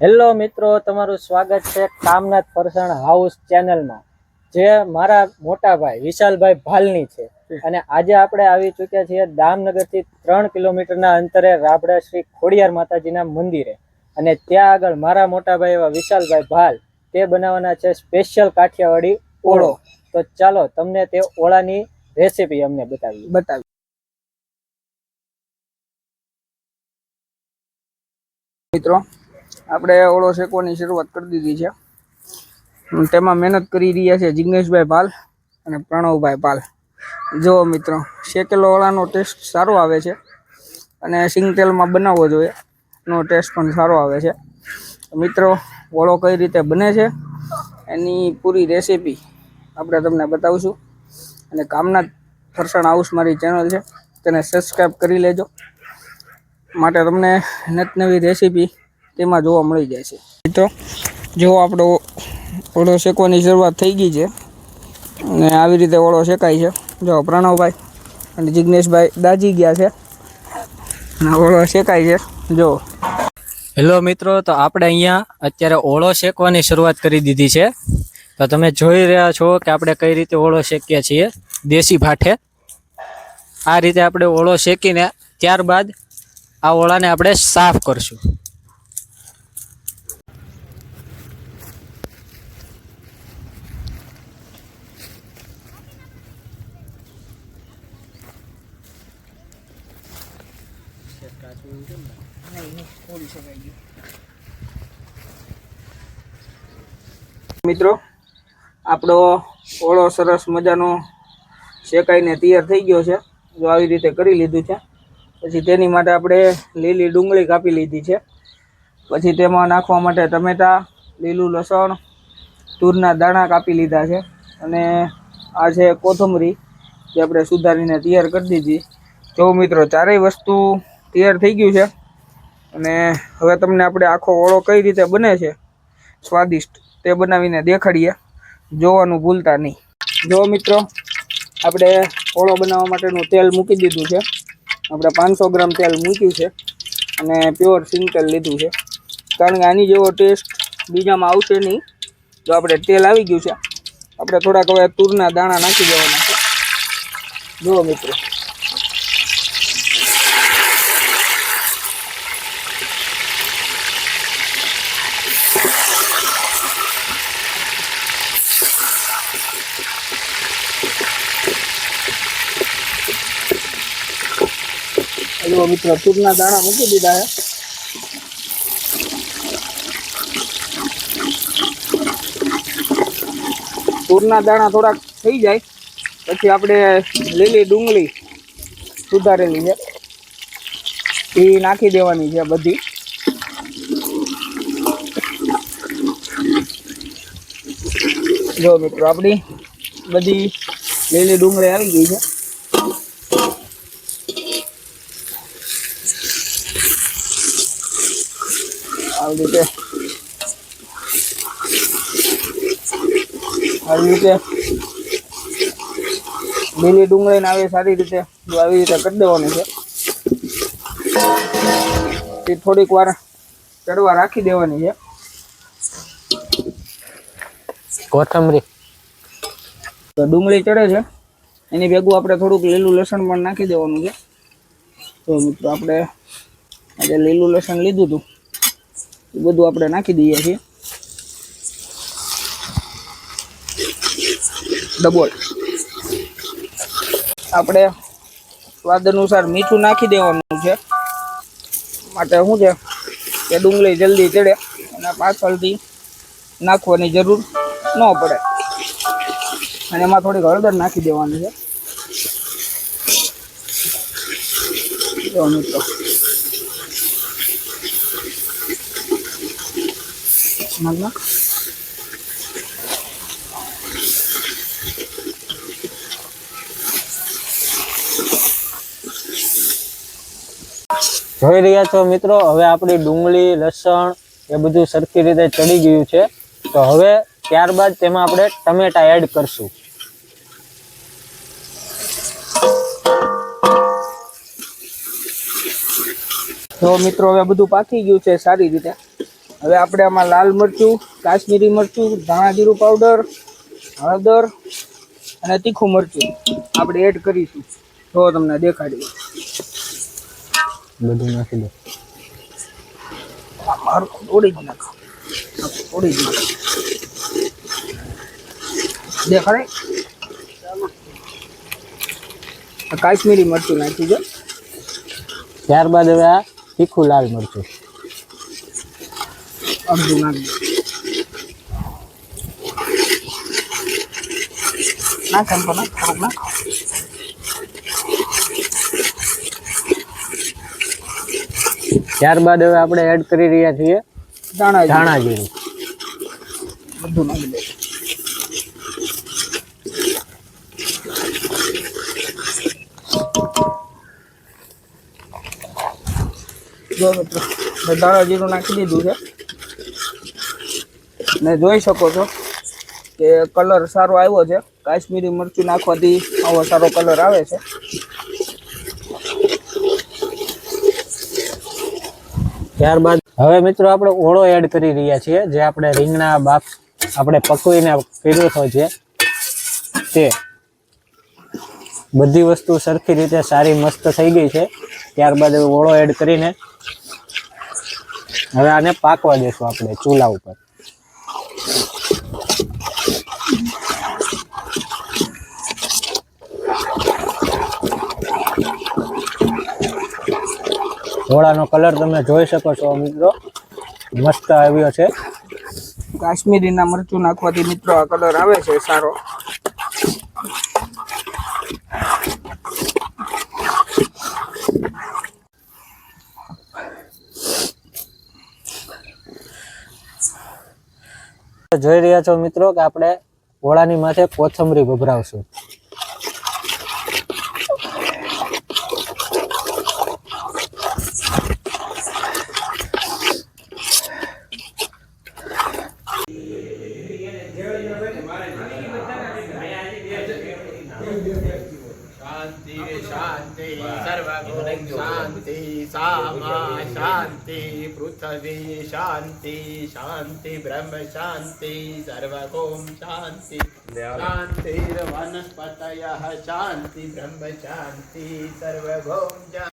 Hello મિત્રો તમારું સ્વાગત છે કામનાથ ફરસાણ હાઉસ ચેનલમાં જે મારા મોટા ભાઈ વિશાલભાઈ ભાલની છે. અને આજે આપણે આવી ચૂક્યા છીએ દામનગરથી ત્રણ કિલોમીટરના અંતરે રાબડા શ્રી ખોડિયાર માતાજીના મંદિરે. અને ત્યાં આગળ મારા મોટા ભાઈ એવા વિશાલભાઈ ભાલ તે બનાવવાના છે સ્પેશિયલ કાઠિયાવાડી ઓળો. તો ચાલો તમને તે ઓળાની રેસીપી અમને બતાવી બતાવી મિત્રો આપણે ઓળો શેકવાની શરૂઆત કરી દીધી છે. તેમાં મહેનત કરી રહ્યા છે જિગ્નેશભાઈ પાલ અને પ્રણવભાઈ પાલ. જુઓ મિત્રો, શેકેલો ઓળાનો ટેસ્ટ સારો આવે છે અને સિંગ તેલમાં બનાવવો જોઈએ એનો ટેસ્ટ પણ સારો આવે છે. મિત્રો, ઓળો કઈ રીતે બને છે, એની પૂરી રેસીપી આપણે તમને બતાવશું. અને કામના ફરસાણ હાઉસ મારી ચેનલ છે, તેને સબસ્ક્રાઈબ કરી લેજો. માટે તમને નત નવી રેસીપી તેમાં જોવા મળી જાય છે. મિત્રો, જો આપણો ઓળો શેકવાની શરૂઆત થઈ ગઈ છે અને આવી રીતે ઓળો શેકાય છે. જો પ્રણવભાઈ અને જિગ્નેશભાઈ દાજી ગયા છે અને ઓળો શેકાય છે. જો. હેલો મિત્રો, તો આપણે અહીંયા અત્યારે ઓળો શેકવાની શરૂઆત કરી દીધી છે. તો તમે જોઈ રહ્યા છો કે આપણે કઈ રીતે ઓળો શેકીએ છીએ. દેશી ભાઠે. આ રીતે આપણે ઓળો શેકીને ત્યારબાદ આ ઓળાને આપણે સાફ કરશું. મિત્રો, આપણો ઓળો સરસ મજાનો શેકાઈને તૈયાર થઈ ગયો છે. જો આવી રીતે કરી લીધું છે. પછી તેની માટે આપણે લીલી ડુંગળી કાપી લીધી છે. પછી તેમાં નાખવા માટે ટમેટાં, લીલું લસણ, તૂરના દાણા કાપી લીધા છે. અને આ છે કોથમરી, જે આપણે સુધારીને તૈયાર કરી દીધી. જો મિત્રો, ચારેય વસ્તુ તૈયાર થઈ ગયું છે. અને હવે તમને આપણે આખો ઓળો કઈ રીતે બને છે, સ્વાદિષ્ટ તે બનાવીને દેખાડીએ. જોવાનું ભૂલતા નહીં. જો મિત્રો, આપણે ઓળો બનાવવા માટેનું તેલ મૂકી દીધું છે. આપણે પાંચસો ગ્રામ તેલ મૂક્યું છે અને પ્યોર સિંગ લીધું છે. કારણ કે આની જેવો ટેસ્ટ બીજામાં આવશે નહીં. જો આપણે તેલ આવી ગયું છે, આપણે થોડાક હવે તુરના દાણા નાખી દેવાના છે. જુઓ મિત્રો. જો મિત્રો તુરના દાણા મૂકી દીધા છે. તુરના દાણા થોડાક થઈ જાય. પછી આપણે લીલી ડુંગળી સુધારેલી છે. એ નાખી દેવાની છે બધી. જો મિત્રો, આપણી બધી લીલી ડુંગળી આવી ગઈ છે. આવી રીતે આવી રીતે લીલી ડુંગળીને આવી સારી રીતે આવી રીતે કરી દેવાની છે. એ થોડીક વાર ચડવા રાખી દેવાની છે. કોથમરી. તો ડુંગળી ચડે છે. એની ભેગું આપણે થોડુંક લીલું લસણ પણ નાખી દેવાનું છે. તો મિત્રો આપણે આજે લીલું લસણ લીધું હતું. એ બધું આપણે નાખી દઈએ છીએ. ડબોલ. આપણે સ્વાદ અનુસાર મીઠું નાખી દેવાનું છે. માટે શું છે? કે ડુંગળી જલ્દી ચડે અને પાછળથી નાખવાની જરૂર ન પડે. અને એમાં થોડીક હળદર નાખી દેવાની છે. મિત્રો. નાખ. જોઈ રહ્યા છો મિત્રો, હવે આપણી ડુંગળી, લસણ એ બધું સરખી રીતે ચડી ગયું છે. તો હવે ત્યારબાદ તેમાં આપણે ટમેટા એડ કરશું. તો મિત્રો, હવે બધું પાકી ગયું છે સારી રીતે. હવે આપણે આમાં લાલ મરચું કાશ્મીરી મરચું ધાણા જીરું પાવડર હળદર અને તીખું મરચું આપણે એડ કરીશું. તો તમને દેખાડી બધું નાખી દો. મારું થોડી જ નાખો. થોડી જ નાખો. દેખાડે? કાશ્મીરી મરચું નાખી દો ત્યારબાદ હવે આ તીખું લાલ મરચું. દો નાખ એમ થોડુંક નાખો ત્યારબાદ હવે આપણે એડ કરી રહ્યા છીએ ધાણા ધાણા જીરું બધું નાખી દે જો મિત્રો મેં દાણા જીરું નાખી દીધું છે. ને જોઈ શકો છો કે કલર સારો આવ્યો છે. કાશ્મીરી મરચું નાખવાથી આવો સારો કલર આવે છે. ત્યારબાદ હવે મિત્રો આપણે ઓળો એડ કરી રહ્યા છીએ, જે આપણે રીંગણા, બાફ આપણે પકવીને કર્યો છે તે બધી વસ્તુ સરખી રીતે સારી મસ્ત થઈ ગઈ છે. ત્યારબાદ ઓળો એડ કરીને હવે આને પાકવા દેશું આપણે ચૂલા ઉપર. ઓળાનો કલર તમે જોઈ શકો છો મિત્રો. મસ્ત આવ્યો છે. કાશ્મીરીના મરચું નાખવાથી મિત્રો આ કલર આવે છે સારો. જોઈ રહ્યા છો મિત્રો કે આપણે ઓળાની માથે કોથમરી ભભરાવશું શાંતિ શાંતિ સર્વગુણ શાંતિ સામા શાંતિ પૃથ્વી શાંતિ શાંતિ બ્રહ્મ શાંતિ સર્વગોમ શાંતિ શાંતિ વનસ્પતય શાંતિ બ્રહ્મ શાંતિ સર્વગોમ